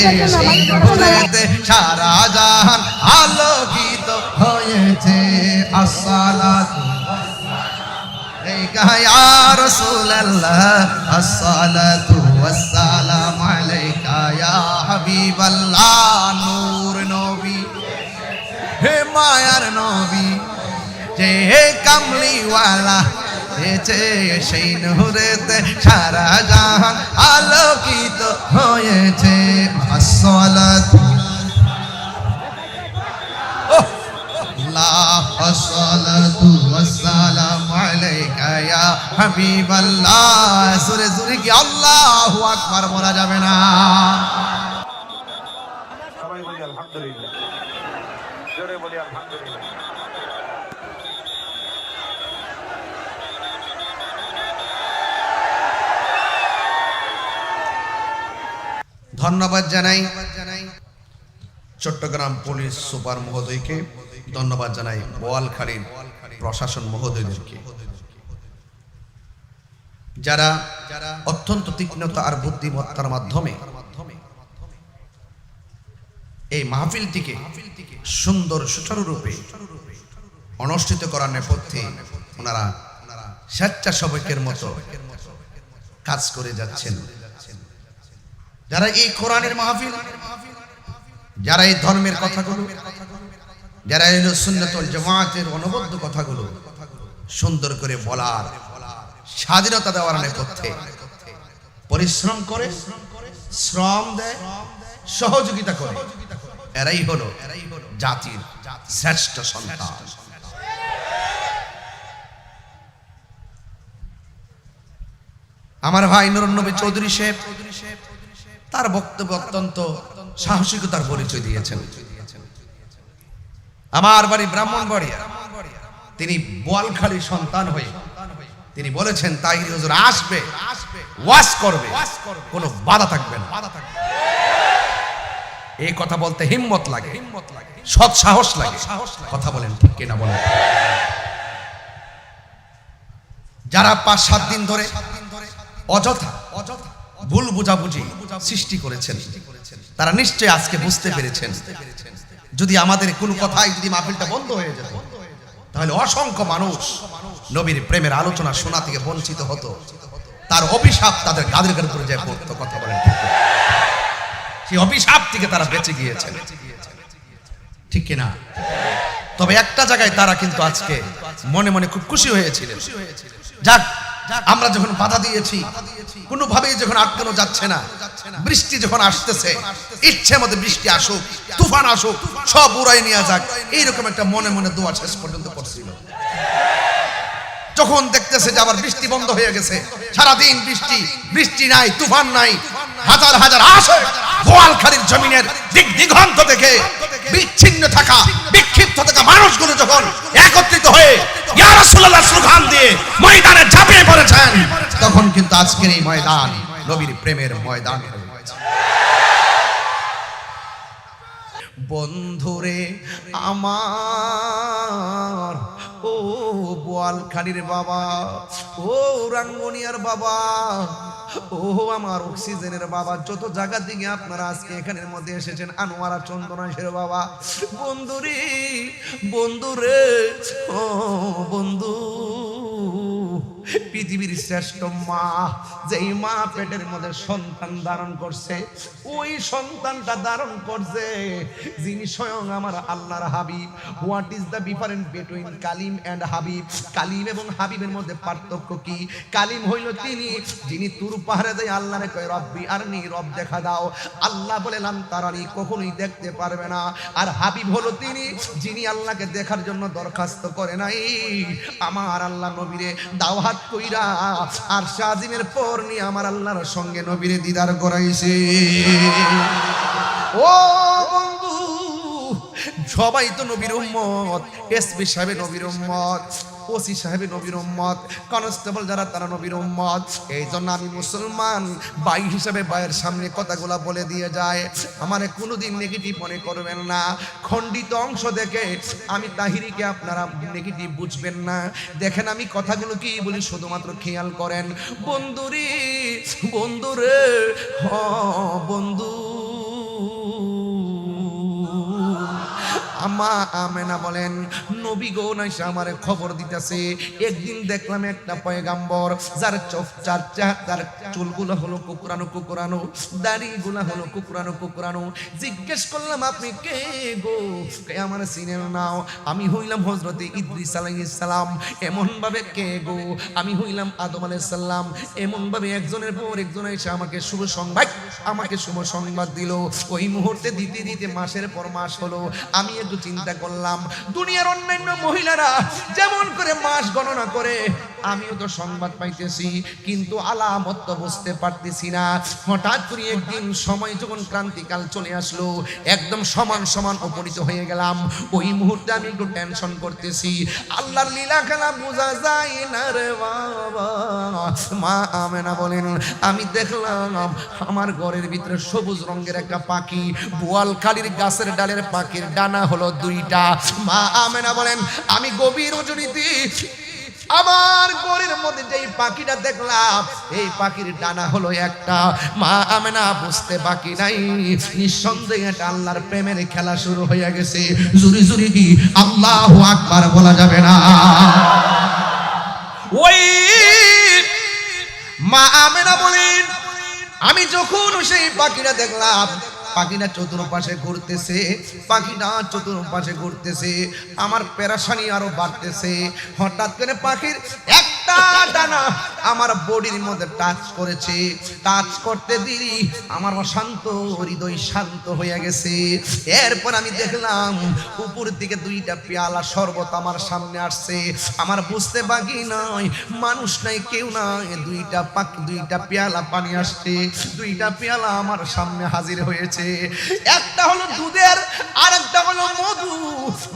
সুরেতে সারা জাহান আলোকিত হয়েছে আসসালাত এই গায়া রাসূলুল্লাহ আসসালাতু ওয়াসসালামু আলাইকা ইয়া হাবিবাল্লাহ নূর নবী হে মায়ার নবী যে কামলিওয়ালা এসেছে সেই নুরেতে সারা জাহান আলোকিত হয়েছে। আসলাত আল্লাহ আকবার বলা যাবে না? সবাই বলি আলহামদুলিল্লাহ। ধন্যবাদ জানাই। চট্টগ্রাম পুলিশ সুপার মহোদয়কে ধন্যবাদ জানাই বোয়ালখালীর প্রশাসন মহোদয়দেরকে। যারা অত্যন্ত তীক্ষ্ণতা আর বুদ্ধিমত্তার মাধ্যমে এই মাহফিলটিকে সুন্দর সুচারুরূপে অনুষ্ঠিত করার নেপথ্যে ওনারা স্বেচ্ছাসেবকের মতো কাজ করে যাচ্ছেন। যারা এই কোরআনের মাহফিল, যারা এই ধর্মের কথাগুলো, যারা এই সুন্নতল জামাতের অনবদ্য কথাগুলো সুন্দর করে বলার স্বাধীনতা দেওয়ার নেপথ্যে পরিশ্রম করে, শ্রম দেয়, সহযোগিতা করে। এরাই হলো জাতির শ্রেষ্ঠ সন্তান। আমার ভাই নুরনবী চৌধুরী সাহেব তার বক্তব্য অত্যন্ত সাহসিকতার পরিচয় দিয়েছেন। আমার বাড়ি ব্রাহ্মণবাড়িয়া। তিনি বোয়ালখালী সন্তান হয়ে তিনি বলেছেন, তাহির হুজুর আসবে ওয়াশ করবে, কোনো বাধা থাকবে না। এই কথা বলতে হিম্মত লাগে হিম্মত লাগে সৎ সাহস লাগে। কথা বলেন ঠিক কিনা বলেন। যারা পাঁচ সাত দিন ধরে অযথা অযথা ভুল বুঝাবুঝি সৃষ্টি করেছেন। তারা নিশ্চয়ই আজকে বুঝতে পেরেছেন। যদি আমাদের কোনো কথাই যদি মাহফিলটা বন্ধ হয়ে যেত, তাহলে অসংখ্য মানুষ নবীর প্রেমের আলোচনা শোনা থেকে বঞ্চিত হতো। তার অভিশাপ তাদের গাদের উপরে যায় পড়তো, কথা বলেন সেই অভিশাপ থেকে তারা বেঁচে গিয়েছেন। ঠিক কিনা? তবে একটা জায়গায় তারা কিন্তু আজকে মনে মনে খুব খুশি হয়েছিলেন। যাক আমরা যখন বাধা দিয়েছি, কোনোভাবেই যখন আটকানো যাচ্ছে না, বৃষ্টি যখন আসতেছে, ইচ্ছে মতো বৃষ্টি আসুক, তুফান আসুক, সব উড়াই নিয়ে যাক, এইরকম একটা মনে মনে দোয়া শেষ পর্যন্ত করছিল। যখন দেখতেছে যে আবার বৃষ্টি বন্ধ হয়ে গেছে, সারাদিন বৃষ্টি বৃষ্টি নাই, তুফান নাই, হাজার হাজার আসে বোয়ালখালীর জমিনের দিক দিগন্ত থেকে বিচ্ছিন্ন থাকা, বিক্ষিপ্ত থাকা মানুষগুলো যখন একত্রিত হয়ে দিয়ে ময়দানে ঝাঁপিয়ে পড়েছেন, তখন কিন্তু আজকের এই ময়দান নবীর প্রেমের ময়দান। বন্ধুরে, আমার বোয়ালখালীর বাবা। ও রাঙ্গনিয়ার বাবা। ও আমার অক্সিজেনের বাবা। যত জায়গা দিকে আপনারা আজকে এখানের মধ্যে এসেছেন, আনোয়ারা চন্দনাশের বাবা। বন্ধুরি, বন্ধুরে, ও বন্ধু। পৃথিবীর শ্রেষ্ঠ মা, যেই মা পেটের মধ্যে সন্তান ধারণ করছে, ওই সন্তানটা ধারণ করছে। যিনি স্বয়ং আমার আল্লাহর Habib what is the different between Kalim and হাবিব? কালিম এবং হাবিবের মধ্যে পার্থক্য কি? কালিম হইল তিনি, যিনি তুর পাহাড়ে দেয় আল্লাহরে কয়, রব্বি আর নি রব দেখা দাও। আল্লাহ বলে, লান তারানি, কখনোই দেখতে পারবে না। আর হাবিব হলো তিনি, যিনি আল্লাহকে দেখার জন্য দরখাস্ত করে নাই। আমার আল্লাহ নবীরে দাওহাত কইরা আর শাহিমের পর নিয়ে আমার আল্লাহর সঙ্গে নবীরে দিদার করাইছে। ও সবাই তো নবীর উম্মত এসপি সাহেব নবীর উম্মত। ওসি সাহেব নবীর উম্মত কনস্টেবল যারা, তারা নবীর উম্মত। এই জন্য আমি মুসলমান বাই হিসাবে বাইয়ের সামনে কথাগুলা বলে দিয়ে যায়। আমারে কোনোদিন নেগেটিভ মনে করবেন না। খণ্ডিত অংশ দেখে আমি তাহিরিকে আপনারা নেগেটিভ বুঝবেন না। দেখেন আমি কথাগুলো কি বলি, শুধুমাত্র খেয়াল করেন। বন্ধুরি, বন্ধুরে, হ, বন্ধু। মা আমেনা বলেন, নবী গো নাইসা আমারে খবর দিতেছে, একদিন দেখলাম একটা পয়গাম্বর, যার চোখ চার তার চুলগুলো হলো কুকুরানো কুকুরানো, দাড়িগুলো হলো কুকুরানো কুকুরানো। জিজ্ঞেস করলাম, আপনি কে গো? কে আমার সিনের নাও? আমি হইলাম হজরতে ইদ্রিস আলাইহিস সালাম। এমন ভাবে কে গো? আমি হইলাম আদম আলাইহিস সালাম। এমন ভাবে একজনের পর একজন এসে আমাকে শুভ সংবাদ, আমাকে শুভ সংবাদ দিল। ওই মুহূর্তে দিতে দিতে মাসের পর মাস হলো, আমি একটু চিন্তা করলাম দুনিয়ার অন্যান্য মহিলারা যেমন করে মাস গণনা করে আমিও তো সংবাদ পাইতেছি, কিন্তু আলামত তো বুঝতে পারতেছি না। হঠাৎ করে একদিন সময় যখন ক্রান্তিকাল চলে আসলো, একদম সমান সমান উপনীত হয়ে গেলাম। ওই মুহূর্তে আমি একটু টেনশন করতেছি। আল্লাহর লীলা খেলা বোঝা যায় না রে বাবা। মা আমেনা বলেন, আমি দেখলাম আমার ঘরের ভিতরে সবুজ রঙের একটা পাখি বোয়াল কালির গাছের ডালের পাখির ডানা হলো দুইটা। মা আমেনা বলেন, আমি গভীর রজনীতি আমার ঘরের মধ্যে যেই পাখিটা দেখলাম, এই পাখির ডানা হলো একটা। মা আমেনা বুঝতে বাকি নাই। নিঃসন্দেহে আল্লাহর প্রেমের খেলা শুরু হয়ে গেছে। জুরি জুরি কি আল্লাহ আকবার বলা যাবে না। ওই মা আমেনা বলেন, আমি যখন সেই পাখিটা দেখলাম পাখিটা চতুর্পাশে ঘুরতেছে পাখিটা চতুর্পাশে ঘুরতেছে আমার পেরাশানি আরও বাড়তেছে। হঠাৎ করে পাখির একটা ডানা আমার বডির মধ্যে টাচ করেছে। টাচ করতে দিই আমার হৃদয় শান্ত হয়ে গেছে। এরপর আমি দেখলাম, উপর দিকে দুইটা পেয়ালা শরবত আমার সামনে আসছে। আমার বুঝতে বাকি নয় মানুষ নাই, কেউ নাই। দুইটা পাখি দুইটা পেয়ালা পানি আসছে। দুইটা পেয়ালা আমার সামনে হাজির হয়েছে। একটা হলো দুধের আর একটা হলো মধু।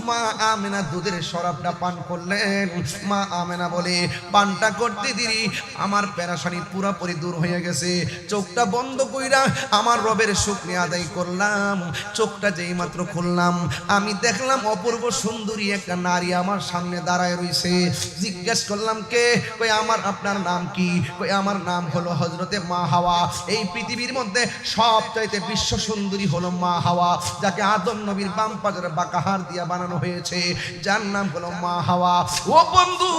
মা আমেনা দুধের শরাবটা পান করলেন। মা আমেনা বলে পানটা করতে দিরি আমার প্যারাসানি পুরাপুরি দূর হয়ে গেছে। চোখটা বন্ধ কইরা আমার রবের শুক্রিয়া আদায় করলাম। চোখটা যেই মাত্র খুললাম, আমি দেখলাম অপূর্ব সুন্দরী একটা নারী আমার সামনে দাঁড়ায় রইছে। জিজ্ঞেস করলাম, কে? কই, আমার, আপনার নাম কি? কই, আমার নাম হলো হজরতে মা হাওয়া। এই পৃথিবীর মধ্যে সবচাইতে বিশ্ব সুন্দরী হলো মা হাওয়া, যাকে আদম নবীর বাম পাজরে বাঁকাহার দিয়া বানানো হয়েছে। যার নাম হলো মা হাওয়া। ও বন্ধু,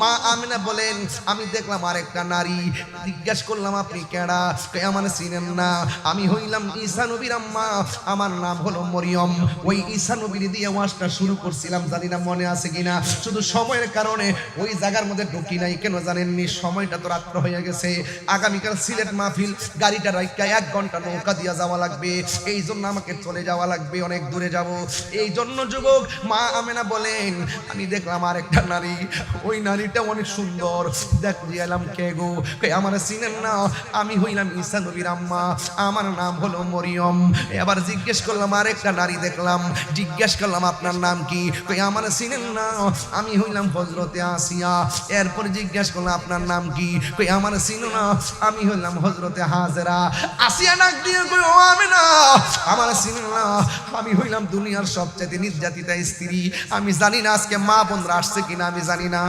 মা আমিনা বলেন, আমি দেখলাম আরেকটা নারী। জিজ্ঞেস করলাম, আপনি কেডা? আমার চিনেন না। আমি হইলাম ঈসা নবীর আম্মা। আমার নাম হলো মরিয়ম। ওই ঈসা নবীর দিয়ে ওয়াজটা শুরু করছিলাম, জানি না মনে আছে কিনা। শুধু সময়ের কারণে ওই জায়গার মধ্যে ঢুকি নাই, কেন জানেননি? সময়টা তো রাত্র হয়ে গেছে। আগামীকাল সিলেট মাহফিল, গাড়িটা রাইকা এক ঘণ্টা নৌকা দিয়া যাওয়া লাগবে। এই জন্য আমাকে চলে যাওয়া লাগবে, অনেক দূরে যাব। এই জন্য যুবক, মা আমেনা বলেন, আমি দেখলাম আরেকটা নারী। ওই নারীটা অনেক সুন্দর। দেখ এলাম কে গো? কে আমার চিনেন না? আমি হইলাম ঈসা নবীর আম্মা। আমার নাম হলো মরিয়ম। এবার জিজ্ঞেস করলাম, আরেকটা নারী দেখলাম। জিজ্ঞেস করলাম, আপনার নাম কি? কই, আমার চিনেন না। আমি হইলাম হজরতে আসিয়া। এরপর জিজ্ঞেস করলাম, আপনার নাম কি? কই, আমার চিনো না। আমি হইলাম হজরতে হাজেরা। আসিয়া ডাক দিয়ে কই, ও আমি না আমার চিনো না। আমি হইলাম দুনিয়ার সবচেয়ে নির্যাতিতা স্ত্রী। আমি জানি না আজকে মা বোনরা আসছে কিনা, আমি জানি না।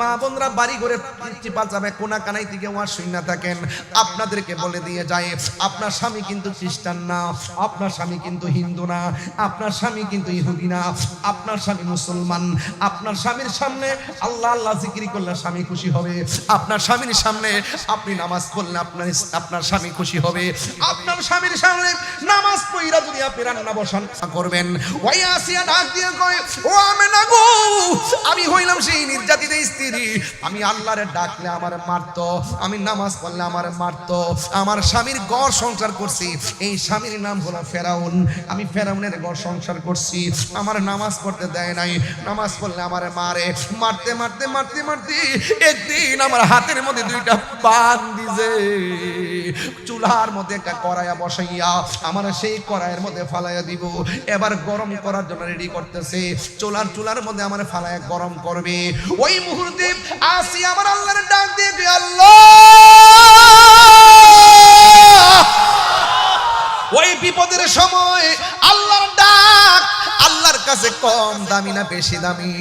মা বোনরা বাড়ি করে চিপা যাবে কোনা কানাই থেকে ওয়ার শুই থাকেন। আপনাদেরকে বলে দিয়ে যায়, আপনার স্বামী কিন্তু খ্রিস্টান না, আপনার স্বামী কিন্তু হিন্দু না, আপনার স্বামী কিন্তু ইহুদি না, আপনার স্বামী মুসলমান, আপনার স্বামীর সামনে আল্লাহ আল্লাহ জিকিরি করলে স্বামী খুশি হবে, আপনার স্বামীর সামনে আপনি নামাজ পড়লে আপনার আপনার স্বামী খুশি হবে, আপনার স্বামীর সামনে নামাজ পড়িরা যদি আপনি রান্না বসান করবেন। ওই আসিয়া ডাক দিয়ে কয়, ও আমি না গো, আমি হইলাম সেই নির্যাতিত স্ত্রী। আমি আল্লাহরে ডাকলে আমার মারতো, আমি নামাজ পড়লে আমার মারতো, আমার স্বামীর গড় সংসার করছি। এই স্বামীর নাম হলো ফেরাউন। আমি ফেরাউনের গড় সংসার করছি। আমার নামাজ পড়তে দেয় নাই, নামাজ পড়লে আমার মারে। মারতে মারতে মারতে মারতে একদিন আমার হাতের মধ্যে দুইটা পান দিছে। চুলার মধ্যে একটা কড়াইয়া বসাইয়া আমার সেই কড়াইয়ের মধ্যে ফালাইয়া দিব। এবার গরম করার জন্য রেডি করতেছে। চুলার চুলার মধ্যে আমার ফালাইয়া গরম করবে। ওই মুহূর্তে আসি আমার আল্লাহর ডাক দিয়ে আল্লাহ! ওই বিপদের সময় আল্লাহর ডাক আল্লাহর কাছে কম দামি না বেশি দামি?